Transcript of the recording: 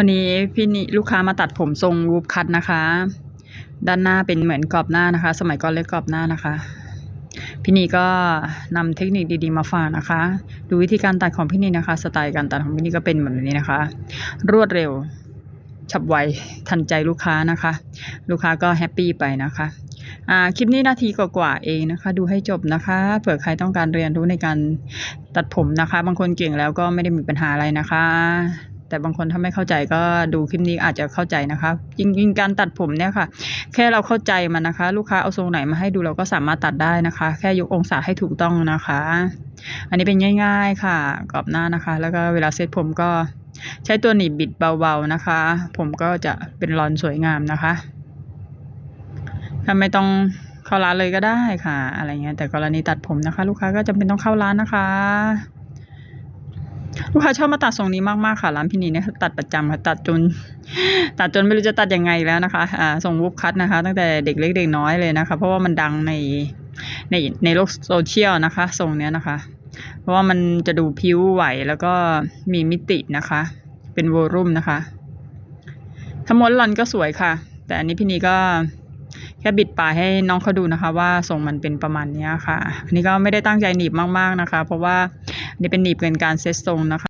วันนี้พี่นิลูกค้ามาตัดผมทรงวูฟคัทนะคะ ด้านหน้าเป็นเหมือนกรอบหน้านะคะ สมัยก่อนเรียกกรอบหน้านะคะ พี่นีก็นำเทคนิคดีๆมาฝากนะคะ ดูวิธีการตัดของพี่นีนะคะ สไตล์การตัดของพี่นีก็เป็นแบบนี้นะคะ รวดเร็วฉับไวทันใจลูกค้านะคะ ลูกค้าก็แฮปปี้ไปนะคะอ่าคลิปนี้นาทีกว่าๆเองนะคะ ดูให้จบนะคะเผื่อใครต้องการเรียนรู้ในการตัดผมนะคะ บางคนเก่งแล้วก็ไม่ได้มีปัญหาอะไรนะคะ แต่บางคนถ้าไม่เข้าใจก็ดูคลิปนี้อาจจะเข้าใจนะคะจริงๆการตัดผมเนี่ยค่ะ แค่เราเข้าใจมันนะคะ ลูกค้าเอาทรงไหนมาให้ดูเราก็สามารถตัดได้นะคะ แค่ยกองศาให้ถูกต้องนะคะ อันนี้เป็นง่าย ๆค่ะกรอบหน้านะคะ แล้วก็เวลาเซตผมก็ใช้ตัวหนีบบิดเบาๆนะคะ ผมก็จะเป็นรอนสวยงามนะคะถ้าไม่ต้องเข้าร้านเลยก็ได้ค่ะ อะไรเงี้ยแต่กรณีตัดผมนะคะ ลูกค้าก็จำเป็นต้องเข้าร้านนะคะ ลูกค้าชอบมาตัดทรงนี้มากๆค่ะร้านพี่นีเนี่ยตัดประจำค่ะตัดจน ตัดจนไม่รู้จะตัดยังไงแล้วนะคะอ่าทรงวูฟคัทนะคะ ตั้งแต่เด็กเล็กเด็กน้อยเลยนะคะ เพราะว่ามันดังในในในโลกโซเชียลนะคะทรงเนี้ยนะคะ เพราะว่ามันจะดูผิวไหวแล้วก็มีมิตินะคะ เป็นวอลุ่มนะคะถ้าม้วนรอนก็สวยค่ะ แต่อันนี้พี่นีก็ แค่บิดปลายให้น้องเขาดูนะคะว่าทรงมันเป็นประมาณนี้ค่ะ อันนี้ก็ไม่ได้ตั้งใจหนีบมากๆนะคะ เพราะว่าน,นี่เป็นหนีบเกินการเซตทรงนะคะ